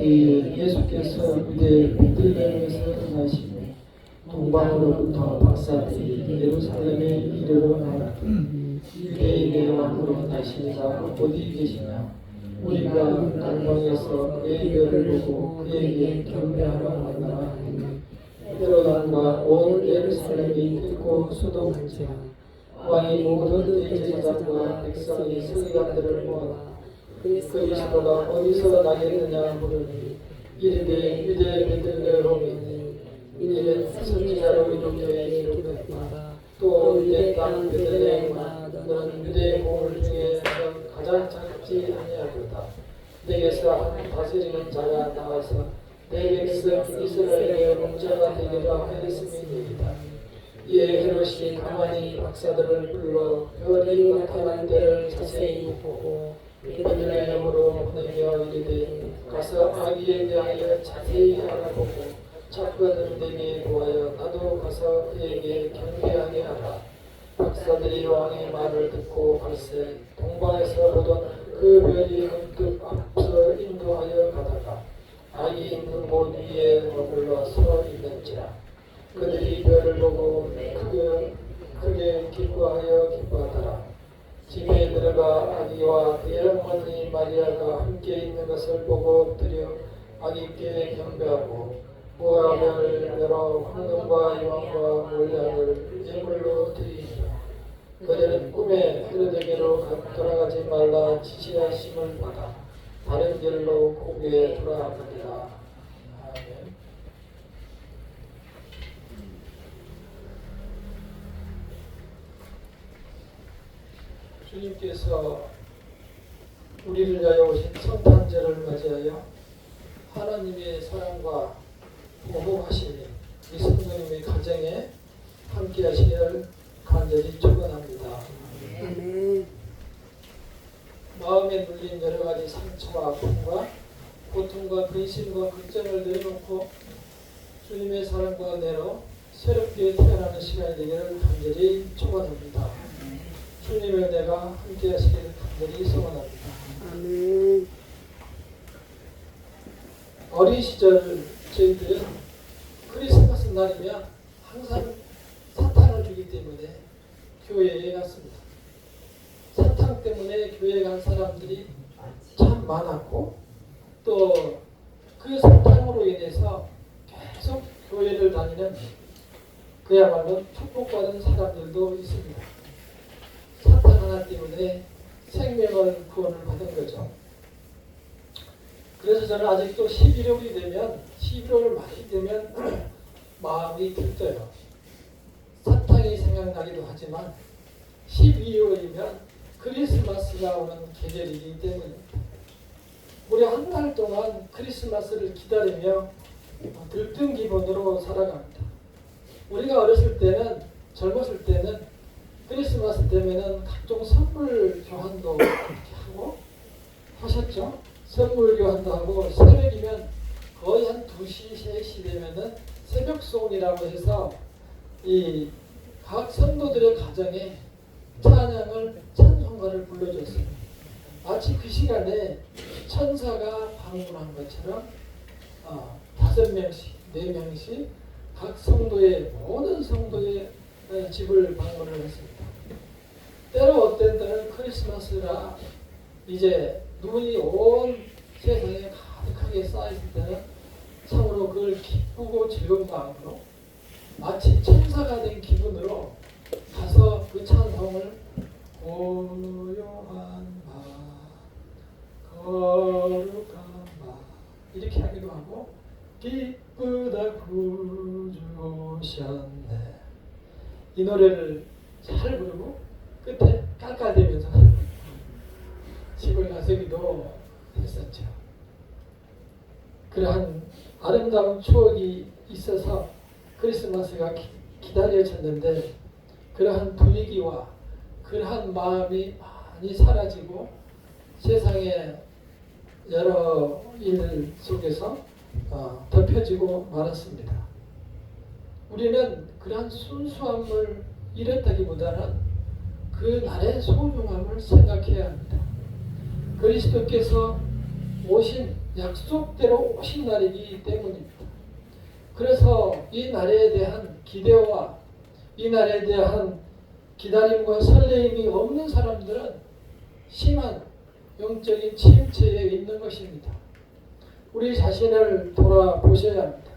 이 예수께서 이제 베들레헴에서 나시고 동방으로부터 박사들이 예루살렘에 이르러 나와 유대인의 왕으로 나신 자 어디 계시냐? 우리가 동방에서 그의 별을 보고 그에게 경배하러 왔노라. 헤로단과 온 예루살렘이 듣고 수도한지라. 왕이 모든 대제사장과 백성이 서기관들을 모아 그리스도가 어디서 나겠느냐 물으니 이르되 유대 베들레헴이니 이는 선지자로 이렇게 기록했다 또 유대 땅 베들레헴아 너는 유대 보물 중에 가장 작지 아니하도다. 내게서 한 다스리는 자가 나와서 내 백성 이스라엘의 목자가 되기라 하였음이니이다. 이에 헤롯이 가만히 박사들을 불러 별이 나타난 때를 자세히 보고 베들레헴으로 보내며 이르되 가서 아기에 대하여 자세히 알아보고 착관을 내게 보아여 나도 가서 그에게 경배하게 하라. 박사들이 왕의 말을 듣고 갈새 동방에서 보던 그 별이 문득 앞서 인도하여 가다가 아기 있는 곳 위에 머물러 서 있는지라. 그들이 별을 보고 크게, 크게 기뻐하여 기뻐하더라 집에 들어가 아기와 그의 어머니 마리아가 함께 있는 것을 보고 엎드려 아기께 경배하고 모함을 열어 황금과 유황과 몰약을 예물로 드리니라 그들은 꿈에 헤로데게로 돌아가지 말라 지시하심을 받아 다른 길로 고개에 돌아가니라 아멘. 주님께서 우리를 위하여 오신 성탄절을 맞이하여 하나님의 사랑과 보호하시니 이 성도님의 가정에 함께 하시기를 간절히 축원합니다. 마음에 눌린 여러 가지 상처와 아픔과 고통과 근심과 걱정을 내려놓고 주님의 사랑과 은혜로 새롭게 태어나는 시간이 되기를 간절히 축원합니다. 주님의 은혜가 함께 하시기를 간절히 소원합니다. 아멘. 어린 시절 저희들은 크리스마스 날이면 항상 사탕을 주기 때문에 교회에 갔습니다. 사탕 때문에 교회에 간 사람들이 참 많았고 또 그 사탕으로 인해서 계속 교회를 다니는 그야말로 축복받은 사람들도 있습니다. 하나 때문에 생명을 구원을 받은 거죠. 그래서 저는 아직도 11월이 되면 11월 말이 되면 마음이 들떠요. 사탕이 생각나기도 하지만 12월이면 크리스마스가 오는 계절이기 때문입니다. 우리 한달 동안 크리스마스를 기다리며 들뜬 기분으로 살아갑니다. 우리가 어렸을 때는 젊었을 때는 크리스마스 되면은 각종 선물 교환도 이렇게 하고 하셨죠? 선물 교환도 하고 새벽이면 거의 한 2시, 3시 되면은 새벽 송이라고 해서 이 각 성도들의 가정에 찬양을 찬송가를 불러줬어요. 마치 그 시간에 천사가 방문한 것처럼 어, 다섯 명씩, 네 명씩 각 성도의 모든 성도의 어, 집을 방문을 했습니다. 때로 어떤 때는 크리스마스라 이제 눈이 온 세상에 가득하게 쌓였을 때는 참으로 그걸 기쁘고 즐거운 마음으로 마치 천사가 된 기분으로 가서 그 찬송을 고요한 밤 거룩한 밤 이렇게 하기도 하고 기쁘다 구주 오셨네 이 노래를 잘 부르고 끝에 깔깔대면서 집을 나서기도 했었죠. 그러한 아름다운 추억이 있어서 크리스마스가 기, 기다려졌는데 그러한 분위기와 그러한 마음이 많이 사라지고 세상의 여러 일 속에서 어, 덮여지고 말았습니다. 우리는 그러한 순수함을 잃었다기보다는 그 날의 소중함을 생각해야 합니다. 그리스도께서 오신 약속대로 오신 날이기 때문입니다. 그래서 이 날에 대한 기대와 이 날에 대한 기다림과 설레임이 없는 사람들은 심한 영적인 침체에 있는 것입니다. 우리 자신을 돌아보셔야 합니다.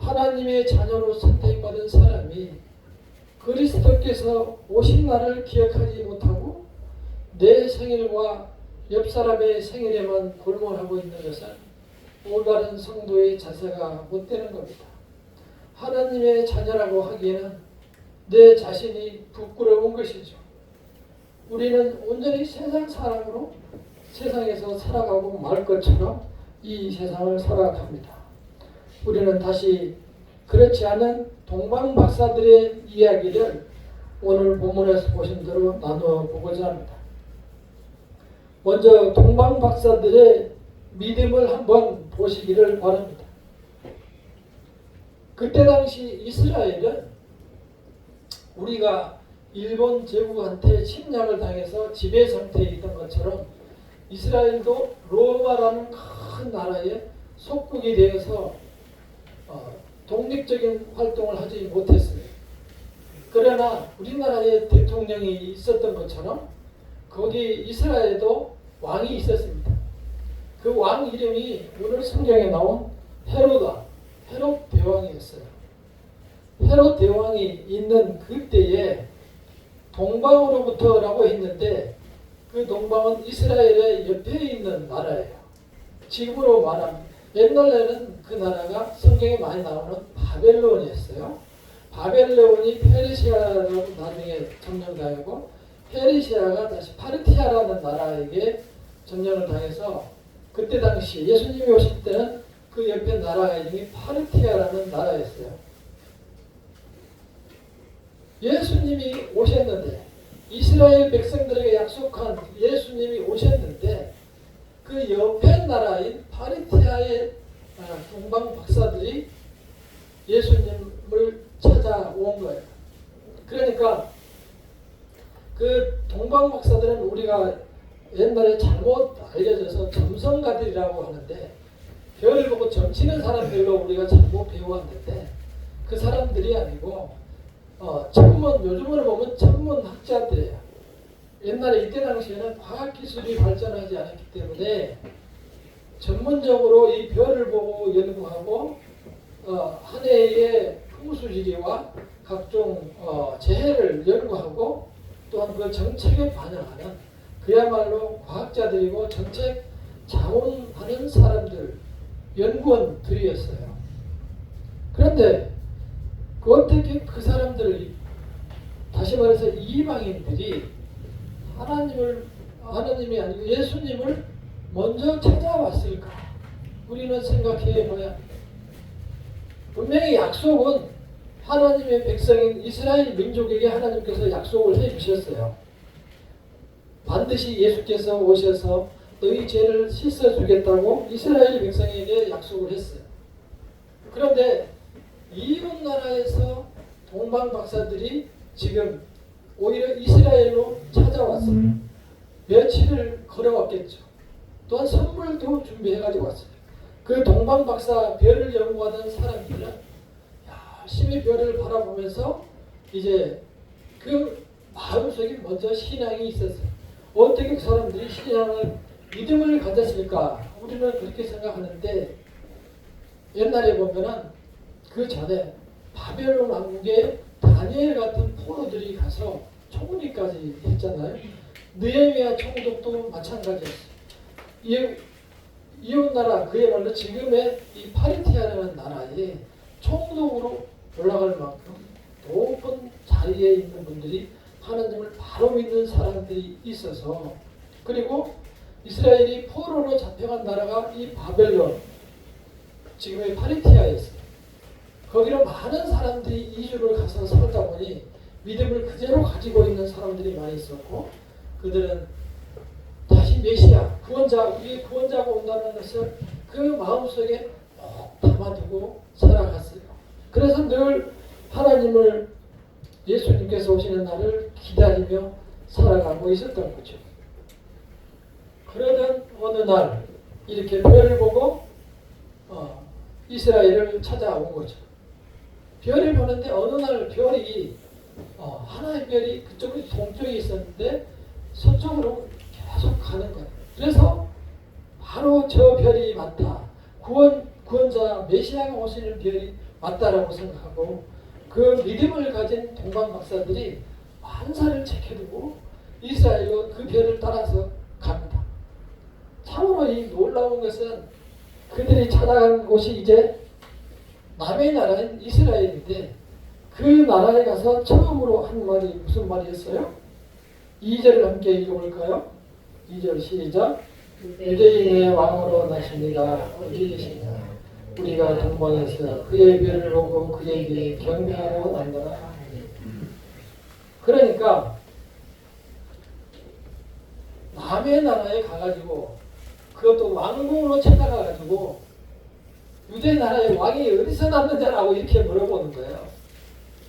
하나님의 자녀로 선택받은 사람이 그리스도께서 오신 날을 기억하지 못하고 내 생일과 옆 사람의 생일에만 골몰하고 있는 것은 올바른 성도의 자세가 못 되는 겁니다. 하나님의 자녀라고 하기에는 내 자신이 부끄러운 것이죠. 우리는 온전히 세상 사람으로 세상에서 살아가고 말 것처럼 이 세상을 살아갑니다. 우리는 다시 그렇지 않은 동방 박사들의 이야기를 오늘 본문에서 보신 대로 나누어 보고자 합니다. 먼저 동방 박사들의 믿음을 한번 보시기를 바랍니다. 그때 당시 이스라엘은 우리가 일본 제국한테 침략을 당해서 지배 상태에 있던 것처럼 이스라엘도 로마라는 큰 나라의 속국이 되어서 어, 독립적인 활동을 하지 못했어요. 그러나 우리나라에 대통령이 있었던 것처럼 거기 이스라엘에도 왕이 있었습니다. 그 왕 이름이 오늘 성경에 나온 헤로다, 헤롯 대왕이었어요. 헤롯 대왕이 있는 그때에 동방으로부터라고 했는데 그 동방은 이스라엘의 옆에 있는 나라예요. 지금으로 말하면 옛날에는 그 나라가 성경에 많이 나오는 바벨론이었어요. 바벨론이 페르시아라고 나중에 점령당하고 페르시아가 다시 파르티아라는 나라에게 점령을 당해서 그때 당시 예수님이 오실 때는 그 옆에 나라가 이름이 파르티아라는 나라였어요. 예수님이 오셨는데 이스라엘 백성들에게 약속한 예수님이 오셨는데 그 옆에 나라인 파리티아의 아, 동방 박사들이 예수님을 찾아온 거예요. 그러니까 그 동방 박사들은 우리가 옛날에 잘못 알려져서 점성가들이라고 하는데 별을 보고 점치는 사람들로 우리가 잘못 배워왔는데 그 사람들이 아니고 어, 천문 요즘으로 보면 천문 학자들이에요. 옛날에 이때 당시에는 과학 기술이 발전하지 않았기 때문에 전문적으로 이 별을 보고 연구하고 어, 한 해의 풍수지리와 각종 어, 재해를 연구하고 또한 그 정책에 반영하는 그야말로 과학자들이고 정책 자문하는 사람들 연구원들이었어요. 그런데 그 어떻게 그 사람들이 다시 말해서 이방인들이 하나님을 하나님이 아니고 예수님을 먼저 찾아왔을까? 우리는 생각해 봐야 분명히 약속은 하나님의 백성인 이스라엘 민족에게 하나님께서 약속을 해 주셨어요. 반드시 예수께서 오셔서 너희 죄를 씻어 주겠다고 이스라엘 백성에게 약속을 했어요. 그런데 이웃 나라에서 동방 박사들이 지금 오히려 이스라엘로 찾아왔어요. 며칠을 걸어왔겠죠. 또한 선물도 준비해가지고 왔어요. 그 동방 박사 별을 연구하던 사람들은 열심히 별을 바라보면서 이제 그 마음속에 먼저 신앙이 있었어요. 어떻게 그 사람들이 신앙을 믿음을 가졌을까? 우리는 그렇게 생각하는데 옛날에 보면은 그 전에 바벨론 왕국에 다니엘 같은 포로들이 가서 총리까지 했잖아요. 느헤미야 총독도 마찬가지였어요. 이, 이웃 나라 그야말로 지금의 이 파리티아라는 나라에 총독으로 올라갈 만큼 높은 자리에 있는 분들이 하나님을 바로 믿는 사람들이 있어서 그리고 이스라엘이 포로로 잡혀간 나라가 이 바벨론 지금의 파리티아였어요. 거기로 많은 사람들이 이주를 가서 살다 보니 믿음을 그대로 가지고 있는 사람들이 많이 있었고 그들은 다시 메시아 구원자 우리의 구원자가 온다는 것을 그 마음속에 꼭 담아두고 살아갔어요. 그래서 늘 하나님을 예수님께서 오시는 날을 기다리며 살아가고 있었던 거죠. 그러던 어느 날 이렇게 별을 보고 어, 이스라엘을 찾아온 거죠. 별을 보는데 어느 날 별이 어, 하나의 별이 그쪽에 동쪽에 있었는데 서쪽으로 계속 가는 거예요. 그래서 바로 저 별이 맞다. 구원 구원자 메시아가 오시는 별이 맞다라고 생각하고 그 믿음을 가진 동방 박사들이 만사를 지켜두고 이스라엘로 그 별을 따라서 갑니다. 참으로 이 놀라운 것은 그들이 찾아간 곳이 이제 남의 나라인 이스라엘인데 그 나라에 가서 처음으로 한 말이 무슨 말이었어요? 2절을 함께 읽어볼까요? 2절 시작 유대인의 왕으로 나십니다. 어디 계시냐? 우리가 동방에서 그의 별을 보고 그에게 경배하고 난다. 그러니까 남의 나라에 가가지고 그것도 왕궁으로 찾아가가지고 유대 나라의 왕이 어디서 났느냐라고 이렇게 물어보는 거예요.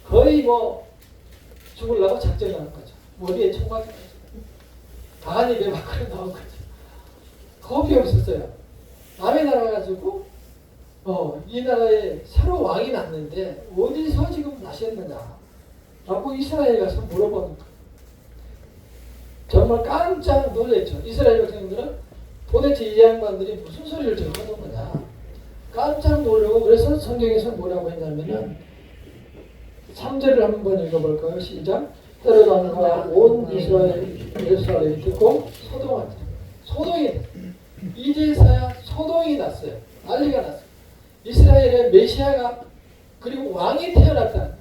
거의 뭐 죽으려고 작정하는 거죠. 머리에 총 맞은 거죠. 입에 밖으로 나온 거죠. 겁이 없었어요. 남의 나라 가지고 어, 이 나라에 새로 왕이 났는데 어디서 지금 나셨느냐 라고 이스라엘 가서 물어보는 거예요. 정말 깜짝 놀랐죠. 이스라엘 백성들은 도대체 이 양반들이 무슨 소리를 지금 하는 거냐. 깜짝 놀라고 그래서 성경에서 뭐라고 했냐면은 3절을 한번 읽어볼까요? 시작. 헤로당과 온 이스라엘 예루살렘이 듣고 소동하자. 소동이. 이제서야 소동이 났어요. 난리가 났어요. 이스라엘의 메시아가 그리고 왕이 태어났다.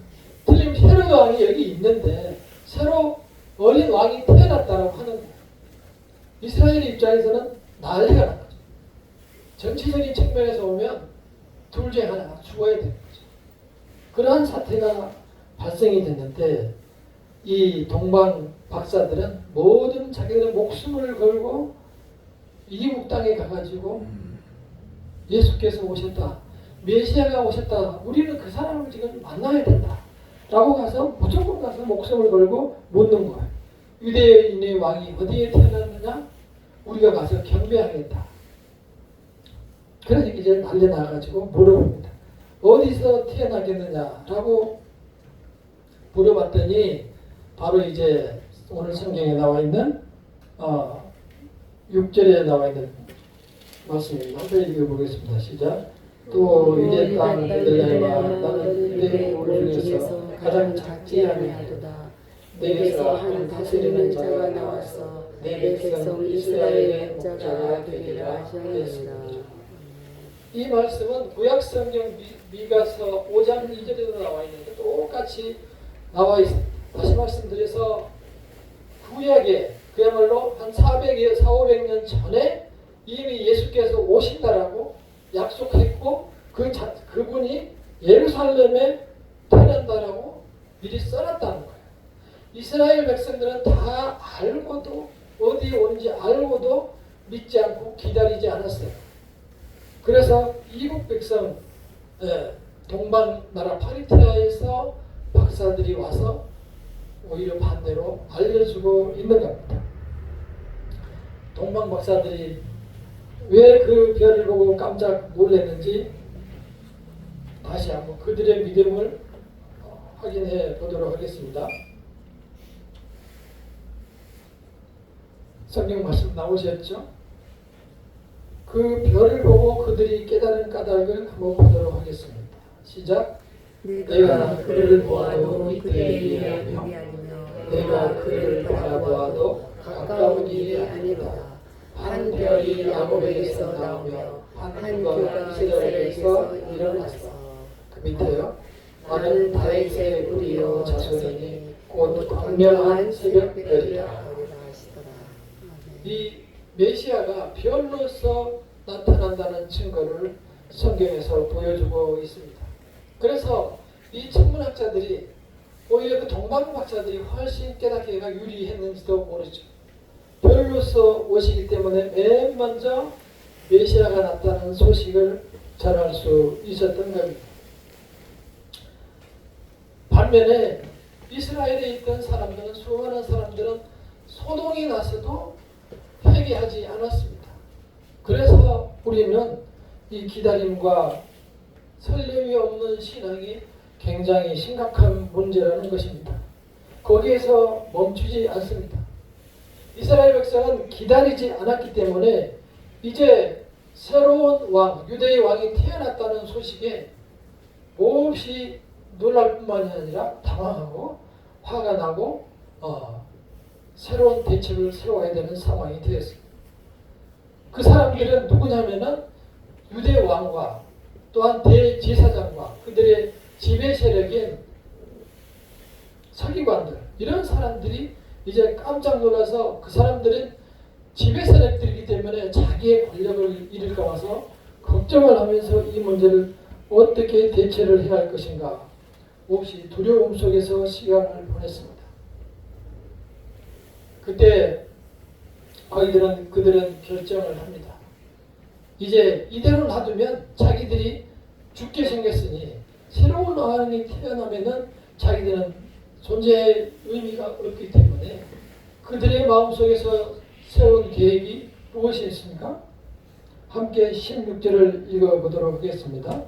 틀림 헤로드 왕이 여기 있는데 새로 어린 왕이 태어났다고 하는 거예요. 이스라엘 입장에서는 난리가 난 거죠. 정치적인 측면에서 보면 둘 중에 하나가 죽어야 되는 거죠. 그러한 사태가 발생이 됐는데 이 동방 박사들은 모든 자기들의 목숨을 걸고 이국 땅에 가가지고 예수께서 오셨다. 메시아가 오셨다. 우리는 그 사람을 지금 만나야 된다. 라고 가서 무조건 가서 목숨을 걸고 묻는 거예요. 유대인의 왕이 어디에 태어났느냐? 우리가 가서 경배하겠다. 그래서 이제 난리 나가지고 물어봅니다. 어디서 태어나겠느냐라고 물어봤더니 바로 이제 오늘 성경에 나와 있는 어, 6절에 나와 있는 말씀입니다. 한번 읽어보겠습니다. 시작. 또 유대 땅 베들레헴아 나는 유대 올 중에서 가장 작지 아니하도다. 내게서 한 다스리는 자가 나와서 내 백성 이스라엘의 목자가 되리라 하셨느니라. 이 말씀은 구약 성경 미- 미가서 5장 2절에도 나와 있는데 똑같이 나와 있습니다. 다시 말씀드려서 구약에 그야말로 한 400여 4, 500년 전에 이미 예수께서 오신다라고 약속했고 그 자, 그분이 예루살렘에 태어난다라고 미리 써놨다는 거예요. 이스라엘 백성들은 다 알고도 어디에 오는지 알고도 믿지 않고 기다리지 않았어요. 그래서 이국 백성 예, 동방 나라 파리티라에서 박사들이 와서 오히려 반대로 알려주고 있는 겁니다. 동방 박사들이 왜 그 별을 보고 깜짝 놀랐는지 다시 한번 그들의 믿음을 어, 확인해 보도록 하겠습니다. 성경 말씀 나오셨죠? 그 별을 보고 그들이 깨달은 까닭을 한번 보도록 하겠습니다. 시작. 내가 그를 보아도 그의 일이 아니며 내가 그를 바라보아도 가까운 일이 아니로다. 한 별이 야곱에게서 나오며 한 교가 이스라엘에게서 일어났어. 그 밑에요. 나는 다윗의 우리요 자손이니 곧 광명한 새벽별이라. 이 메시아가 별로서 나타난다는 증거를 성경에서 보여주고 있습니다. 그래서 이 천문학자들이 오히려 그 동방 박사들이 훨씬 깨닫기가 유리했는지도 모르죠. 별로서 오시기 때문에 맨 먼저 메시아가 나타나는 소식을 전할 수 있었던 겁니다. 반면에 이스라엘에 있던 사람들은 수많은 사람들은 소동이 나서도 회개하지 않았습니다. 그래서 우리는 이 기다림과 설렘이 없는 신앙이 굉장히 심각한 문제라는 것입니다. 거기에서 멈추지 않습니다. 이스라엘 백성은 기다리지 않았기 때문에 이제 새로운 왕, 유대의 왕이 태어났다는 소식에 몹시 놀랄 뿐만이 아니라 당황하고 화가 나고 어, 새로운 대책을 세워야 되는 상황이 되었습니다. 그 사람들은 누구냐면은 유대 왕과 또한 대제사장과 그들의 지배 세력인 서기관들 이런 사람들이 이제 깜짝 놀라서 그 사람들은 지배 세력들이기 때문에 자기의 권력을 잃을까 봐서 걱정을 하면서 이 문제를 어떻게 대처를 해야 할 것인가 몹시 두려움 속에서 시간을 보냈습니다. 그때 거기들은 그들은 결정을 합니다. 이제 이대로 놔두면 자기들이 죽게 생겼으니 새로운 왕이 태어나면은 자기들은 존재의 의미가 없기 때문에 그들의 마음속에서 세운 계획이 무엇이 있습니까? 함께 16절을 읽어보도록 하겠습니다.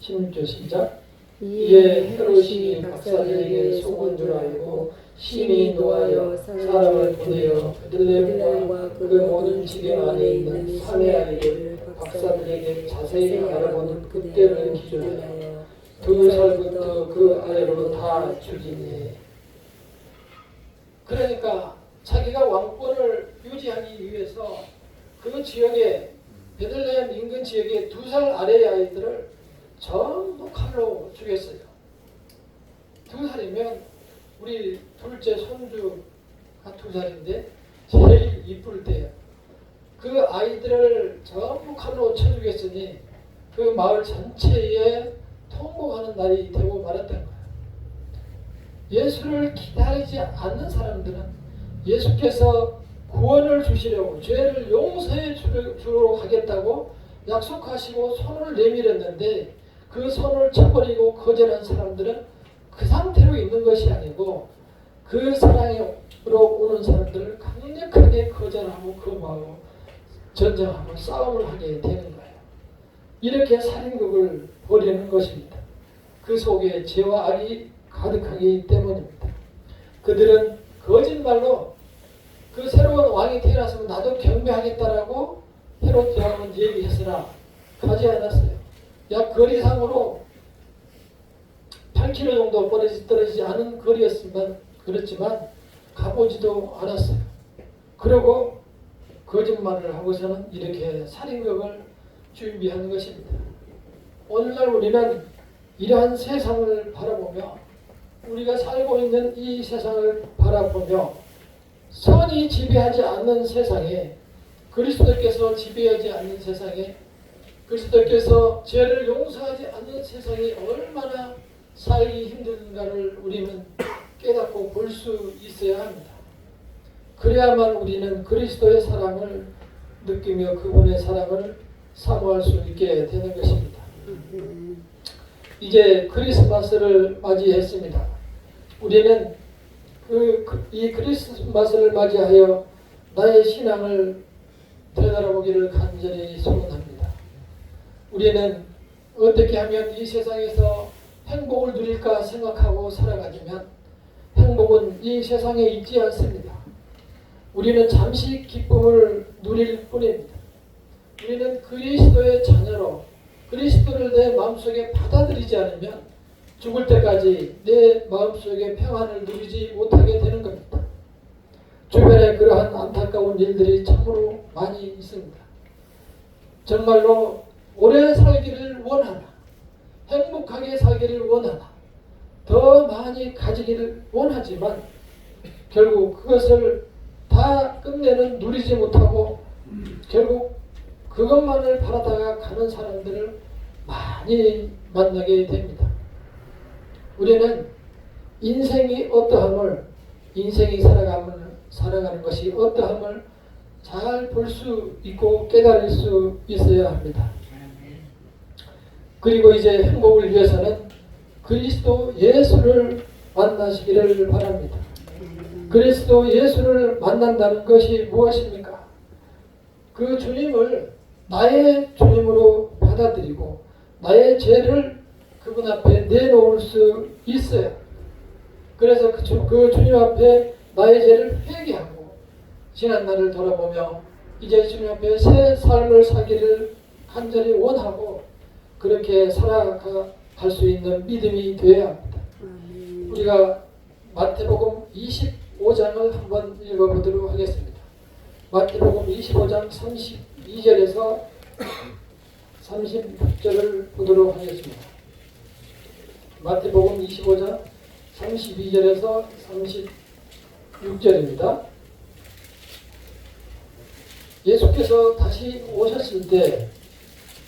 16절 시작. 이에 헤롯이 박사들에게 속은 줄 알고 심히 노하여 사람을 보내어 베들레헴과 그 모든 지경 안에 있는 사내 아이를 박사들에게 자세히 알아보는 그때를 기준하여 두 살부터 그 아래로 다 죽이네. 그러니까 자기가 왕권을 유지하기 위해서 그 지역에 베들레헴 인근 지역의 두 살 아래의 아이들을 전부 칼로 죽였어요. 두 살이면 우리 둘째 손주가 두 살인데 제일 이쁠 때예요. 그 아이들을 전부 칼로 쳐 죽였으니 그 마을 전체에 통곡하는 날이 되고 말았던 거예요. 예수를 기다리지 않는 사람들은 예수께서 구원을 주시려고 죄를 용서해 주도록 하겠다고 약속하시고 손을 내밀었는데 그 손을 쳐버리고 거절한 사람들은 그 상태로 있는 것이 아니고 그 사랑으로 오는 사람들을 강력하게 거절하고 그 마음으로 전쟁하고 싸움을 하게 되는 거예요. 이렇게 살인극을 벌이는 것입니다. 그 속에 죄와 악이 가득하기 때문입니다. 그들은 거짓말로 그 새로운 왕이 태어났으면 나도 경배하겠다라고 헤롯 왕은 얘기했으나 가지 않았어요. 약 거리상으로 8km 정도 떨어지, 떨어지지 않은 거리였지만 그렇지만 가보지도 않았어요. 그리고 거짓말을 하고서는 이렇게 살인극을 준비하는 것입니다. 오늘날 우리는 이러한 세상을 바라보며 우리가 살고 있는 이 세상을 바라보며 선이 지배하지 않는 세상에 그리스도께서 지배하지 않는 세상에 그리스도께서 죄를 용서하지 않는 세상이 얼마나 살기 힘든가를 우리는 깨닫고 볼 수 있어야 합니다. 그래야만 우리는 그리스도의 사랑을 느끼며 그분의 사랑을 사모할 수 있게 되는 것입니다. 이제 크리스마스를 맞이했습니다. 우리는 그, 이 크리스마스를 맞이하여 나의 신앙을 되돌아보기를 간절히 소원합니다. 우리는 어떻게 하면 이 세상에서 행복을 누릴까 생각하고 살아가지만 행복은 이 세상에 있지 않습니다. 우리는 잠시 기쁨을 누릴 뿐입니다. 우리는 그리스도의 자녀로 그리스도를 내 마음속에 받아들이지 않으면 죽을 때까지 내 마음속에 평안을 누리지 못하게 되는 겁니다. 주변에 그러한 안타까운 일들이 참으로 많이 있습니다. 정말로 오래 살기를 원하나, 행복하게 살기를 원하나, 더 많이 가지기를 원하지만 결국 그것을 다 끝내는 누리지 못하고 결국 그것만을 바라다가 가는 사람들을 많이 만나게 됩니다. 우리는 인생이 어떠함을 인생이 살아가는 살아가는 것이 어떠함을 잘 볼 수 있고 깨달을 수 있어야 합니다. 그리고 이제 행복을 위해서는 그리스도 예수를 만나시기를 바랍니다. 그리스도 예수를 만난다는 것이 무엇입니까? 그 주님을 나의 주님으로 받아들이고 나의 죄를 그분 앞에 내놓을 수 있어요. 그래서 그, 주, 그 주님 앞에 나의 죄를 회개하고 지난 날을 돌아보며 이제 주님 앞에 새 삶을 사기를 간절히 원하고 그렇게 살아갈 수 있는 믿음이 되어야 합니다. 우리가 마태복음 25장을 한번 읽어보도록 하겠습니다. 마태복음 25장 32절에서 36절을 보도록 하겠습니다. 마태복음 25장 32절에서 36절입니다. 예수께서 다시 오셨을 때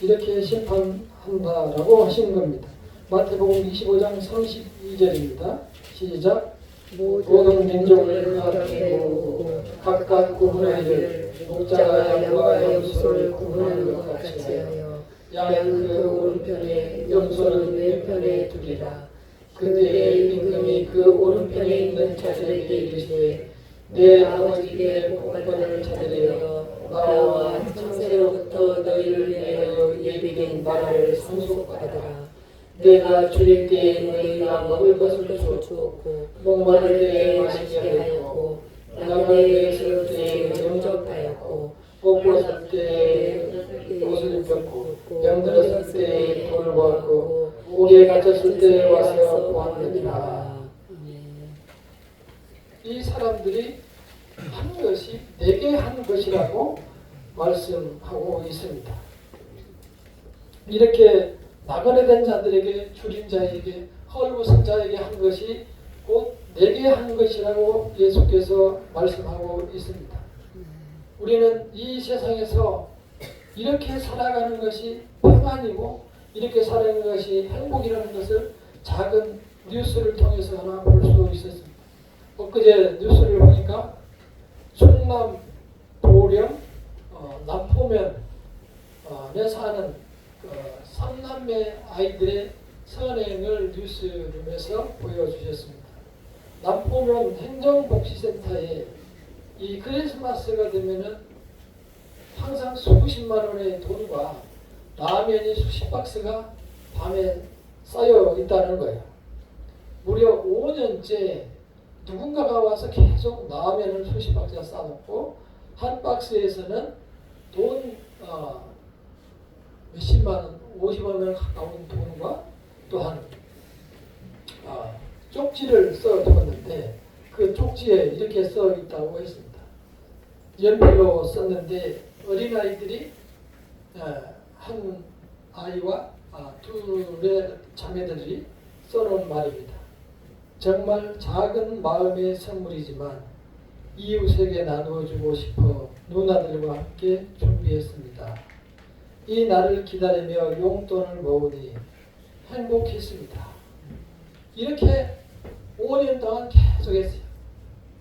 이렇게 심판한다라고 하시는 겁니다. 마태복음 25장 32절입니다. 시작. 모든 민족을 하나님께 모으고 각각 일을 목자가 양과 염소를 구분하는 것 같이 하여 양그 오른편에 염소는 왼편에 두리라. 그들의 임금이 그 오른편에 있는 자들에게 이르시되 내 아버지께 복받을 자들이여 나와 창세로부터 너희를 위하여 예비된 나라를 상속받아라. 내가 줄일 때에 너희가 먹을 것을 주었고 목마를 때에 마시게 하였고 나무에 세울 때에 영접하였고 복받을 때에 옷을 입혔고 병들었을 때에 돈을 보았고 옥에 갇혔을 때에 와서 보았느니라 이 사람들이 한 것이 내게 한 것이라고 말씀하고 있습니다. 이렇게 나그네 된 자들에게 줄인 자에게 헐벗은 자에게 한 것이 곧 내게 한 것이라고 예수께서 말씀하고 있습니다. 우리는 이 세상에서 이렇게 살아가는 것이 평안이고 이렇게 살아가는 것이 행복이라는 것을 작은 뉴스를 통해서 하나 볼 수 있었습니다. 엊그제 뉴스를 보니까 충남 보령 어, 남포면에 사는 어, 삼남매 아이들의 선행을 뉴스룸에서 보여주셨습니다. 남포면 행정복지센터에 이 크리스마스가 되면은 항상 수십만 원의 돈과 라면이 수십 박스가 밤에 쌓여 있다는 거예요. 무려 5년째 누군가가 와서 계속 라면을 수십 박스가 쌓아놓고 한 박스에서는 돈 어, 몇십만 원, 50만 원 가까운 돈과 또한 어, 쪽지를 써두었는데 그 쪽지에 이렇게 써 있다고 했습니다. 연필로 썼는데 어린아이들이 어, 한 아이와 아, 둘의 자매들이 써놓은 말입니다. 정말 작은 마음의 선물이지만 이웃에게 나누어주고 싶어 누나들과 함께 준비했습니다. 이 날을 기다리며 용돈을 모으니 행복했습니다. 이렇게 5년 동안 계속했어요.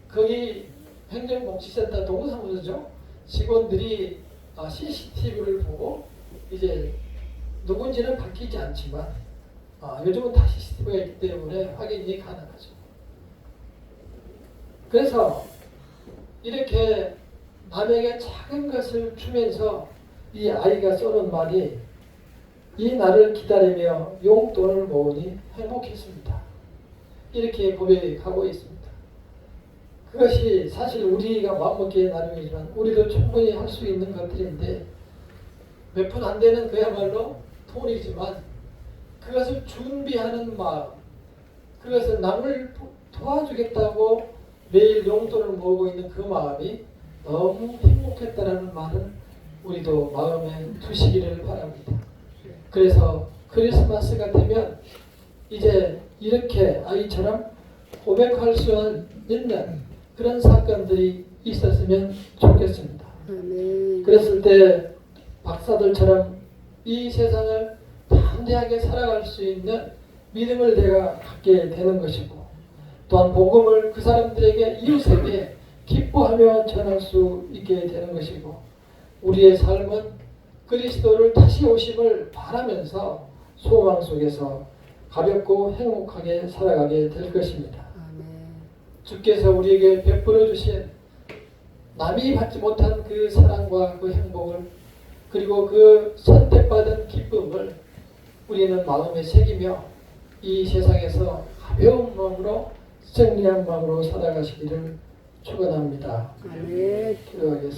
거기 행정복지센터 동사무소죠. 직원들이 CCTV를 보고 이제 누군지는 밝히지 않지만 아, 요즘은 다 CCTV가 있기 때문에 확인이 가능하죠. 그래서 이렇게 남에게 작은 것을 주면서 이 아이가 써놓은 말이 이 날을 기다리며 용돈을 모으니 행복했습니다. 이렇게 고백하고 있습니다. 그것이 사실 우리가 마음먹기에 나름이지만 우리도 충분히 할 수 있는 것들인데 몇 푼 안 되는 그야말로 돈이지만 그것을 준비하는 마음, 그것을 남을 도- 도와주겠다고 매일 용돈을 모으고 있는 그 마음이 너무 행복했다라는 말을 우리도 마음에 두시기를 바랍니다. 그래서 크리스마스가 되면 이제 이렇게 아이처럼 고백할 수 있는 그런 사건들이 있었으면 좋겠습니다. 그랬을 때 박사들처럼 이 세상을 담대하게 살아갈 수 있는 믿음을 내가 갖게 되는 것이고 또한 복음을 그 사람들에게 이웃에게 기뻐하며 전할 수 있게 되는 것이고 우리의 삶은 그리스도를 다시 오심을 바라면서 소망 속에서 가볍고 행복하게 살아가게 될 것입니다. 아멘. 주께서 우리에게 베풀어 주신 남이 받지 못한 그 사랑과 그 행복을 그리고 그 선택받은 기쁨을 우리는 마음에 새기며 이 세상에서 가벼운 마음으로 승리한 마음으로 살아가시기를 축원합니다. 아멘. 기도하겠습니다.